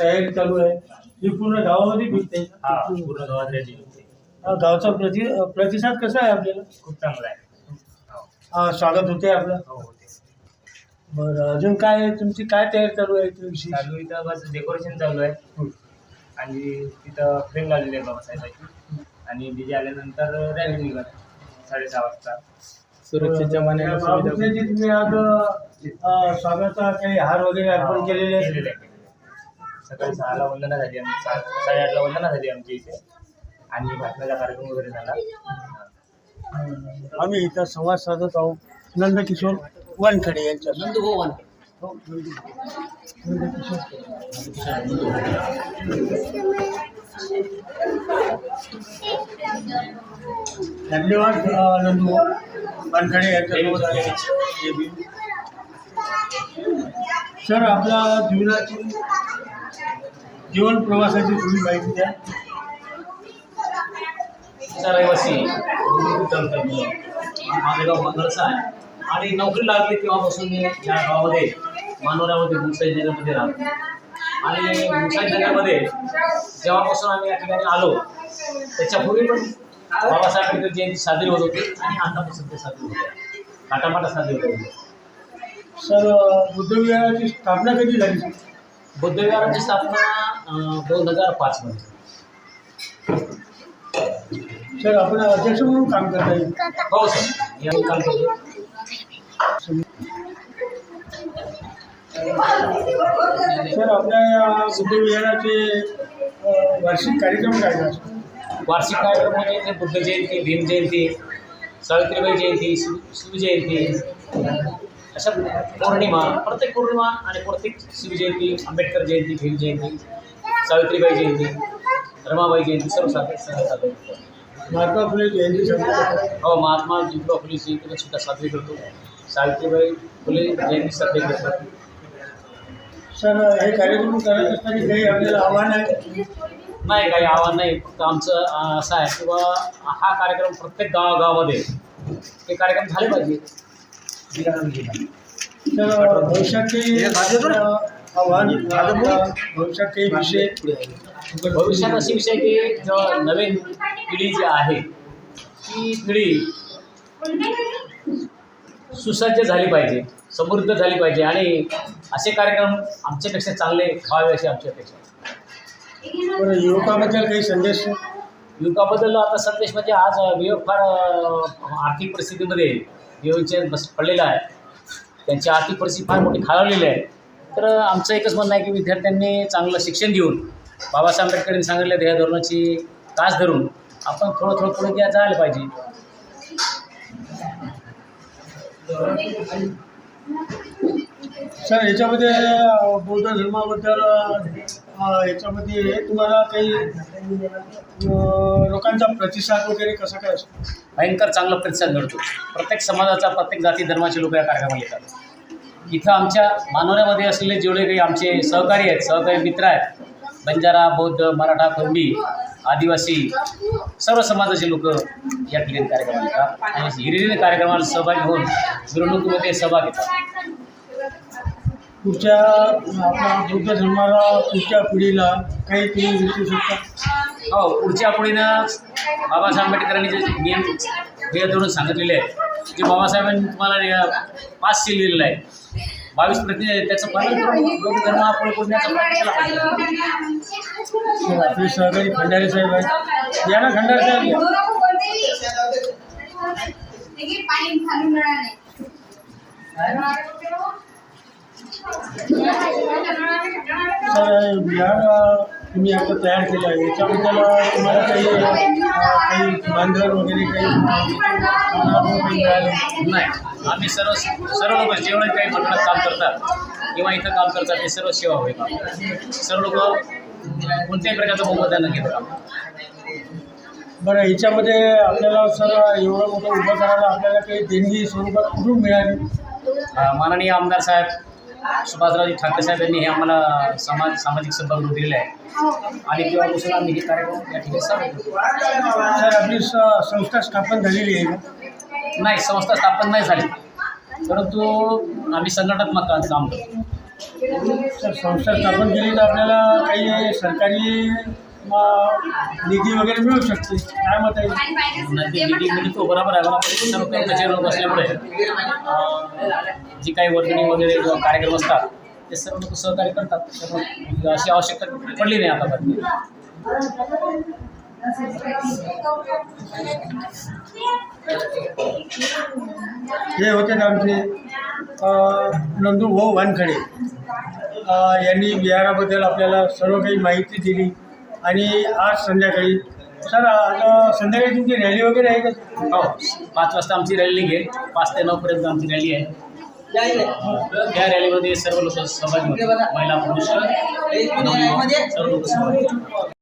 तयारी चालू आहे. ही पूर्ण गावामध्ये फिरते हा पूर्ण गावात होते गावचा प्रति प्रतिसाद कसा आहे आपल्याला? खूप चांगला आहे. अ, स्वागत होते आपलं. हो होते बरं अजून काय तुमची काय तयारी चालू आहे त्याविषयी चालू इथं बस डेकोरेशन चालू आहे. आणि तिथं फ्रेम लावलेली आहे बाबासाहेबांची. आणि डीजे आल्यानंतर रॅली निघत साडेसहा वाजता. सुरक्षेच्या मानाने सुविधा बाबूजी, तुम्ही आज अ, स्वागताचा काही हार वगैरे अर्पण केलेले आहेत. केलेलं आहे सकाळी सहाला वंदना झाली आमची. सा साडेआठला वंदना झाली आमच्या इथे. आणि भाषणाचा कार्यक्रम वगैरे झाला. आम्ही इथं संवाद साधत आहोत. नंदकिशोर वानखडे यांच्या हो, धन्यवाद अ, नंदू वानखडे यांच्यासोबत सर आपल्या जीवनाची जीवन प्रवासाची थोडी माहिती द्या. रहिवासी माझं गाव मंगळसा आहे. आणि नोकरी लागली तेव्हापासून मी या गावामध्ये मानोऱ्यामध्ये मुंसाई नगरमध्ये राहतो. आणि मुंसाई नगरमध्ये जेव्हापासून आम्ही या ठिकाणी आलो त्याच्यापूर्वी पण बाबासाहेब आंबेडकर जयंती साजरी होत होती आणि आतापासून ते साजरी होते काटामाटा साजरी होत होती सर बुद्धविहाराची स्थापना कधी झाली? बुद्धविहाराची स्थापना दोन हजार पाचमध्ये सर आपण अध्यक्ष म्हणून काम करता येईल हो सर. या काम करतो. सर आपल्या बुद्धविहाराचे वार्षिक कार्यक्रम काय असतो वार्षिक कार्यक्रम म्हणजे इथे बुद्ध जयंती भीम जयंती सावित्रीबाई जयंती शिव शिवजयंती अशा पौर्णिमा प्रत्येक पौर्णिमा आणि प्रत्येक शिवजयंती आंबेडकर जयंती भीम जयंती सावित्रीबाई जयंती रमाबाई जयंती सर्व साजरे सण साजरे करतो. महात्मा फुले जयंती साजरी हो महात्मा ज्योतिबा फुले जयंती पण सुद्धा साजरी करतो सावित्रीबाई फुले जयंती साजरी करतो सर हे कार्यक्रम करत असताना काही आपल्याला आव्हान आहे नाही काही आव्हान नाही फक्त आमचं असं आहे किंवा हा कार्यक्रम प्रत्येक गावागावामध्ये. हे कार्यक्रम झाले पाहिजे. तर आव्हान अ, भविष्यात काही विषय भविष्यात असे विषय की जो नवीन पिढी जी आहे ती पिढी सुसज्ज झाली पाहिजे समृद्ध झाली पाहिजे. आणि असे कार्यक्रम आमच्यापेक्षा चांगले व्हावे अशी आमची अपेक्षा आहे. बरं युवकाबद्दल काही संदेश? युवकाबद्दल आता संदेश म्हणजे आज वियोग फार आर्थिक परिस्थितीमध्ये वियोगचे बस पडलेला आहे. त्यांची आर्थिक परिस्थिती फार मोठी खालावलेली आहे. तर आमचं एकच म्हणणं आहे की विद्यार्थ्यांनी चांगलं शिक्षण घेऊन बाबासाहेब आंबेडकरांनी सांगितल्या ध्येय धोरणाची कास धरून आपण थोडं थोडं पुढे घ्या जायला पाहिजे. सर याच्यामध्ये बौद्ध धर्माबद्दल याच्यामध्ये तुम्हाला काही लोकांचा प्रतिसाद वगैरे कसा काय असतो? भयंकर चांगला प्रतिसाद मिळतो. प्रत्येक समाजाचा प्रत्येक जाती धर्माचे लोक या कार्यक्रमाला येतात. इथं आमच्या मानवऱ्यामध्ये असलेले जेवढे काही आमचे सहकारी आहेत सहकारी मित्र आहेत बंजारा बौद्ध मराठा कुणबी आदिवासी सर्व समाजाचे लोक या ठिकाणी कार्यक्रमाला येतात. आणि हिरिरीने कार्यक्रमाला सहभागी होऊन मिरवणुकीमध्ये सहभाग घेतात. पुढच्या आपल्या बौद्ध धर्माला पुढच्या पिढीला काही तुम्ही विचारू शकता? हो पुढच्या पिढीनं बाबासाहेब आंबेडकरांनी जे नियम ध्येय धोरण सांगितलेले आहे जे बाबासाहेबांनी तुम्हाला पास सील दिलेलं आहे. बावीस प्रति त्याचं पालन करून बौद्ध धर्म हा प्रयत्न केला पाहिजे. तर आपले सहकारी खंडारे साहेब आहेत. या ना खंडारे साहेब. या. तुम्ही आता तयार केलं आहे. याच्याबद्दल तुम्हाला काही काही मानधन वगैरे काही नाही. आम्ही सर्व सर्व लोक जेवढे काही मंडळात काम करतात किंवा इथं काम करतात ते सर्व सेवा होईल. सर्व लोक कोणत्याही प्रकारचं मोबदला न घेतं काम बरं याच्यामध्ये आपल्याला सर एवढं मोठं उभं करायला आपल्याला काही देणगी स्वरूपात कुठून मिळाली? माननीय आमदार साहेब सुभाषरावजी ठाकरे साहेब यांनी हे आम्हाला समाज सामाजिक संपर्क दिलेला आहे. आणि तेव्हापासून आम्ही हे कार्यक्रम या ठिकाणी सर आपली स- संस्था स्थापन झालेली आहे? नाही संस्था स्थापन नाही झाली. परंतु आम्ही संघटनात्मक काम करतो. सर संस्था स्थापन केली तर आपल्याला काही सरकारी निधी वगैरे मिळू शकते? काय मत आहे? निधी. मिळतो बरोबर आहे. कर्मचारी लोक असल्यामुळे जी काही वर्गणी वगैरे कार्यक्रम असतात ते सर्व लोक सहकार्य करतात. त्यामुळे अशी आवश्यकता पडली नाही आतापर्यंत हे होते ना आमचे नंदू भाऊ वानखडे. यांनी विहाराबद्दल आपल्याला सर्व काही माहिती दिली. आणि आज संध्याकाळी सर आता संध्याकाळी तुमची रॅली वगैरे आहे का? हो पाच वाजता आमची रॅली निघेल पाच ते नऊपर्यंत आमची रॅली आहे. या रॅलीमध्ये सर्व लोक सहभागी महिला पुरुष सर्व लोक सहभागी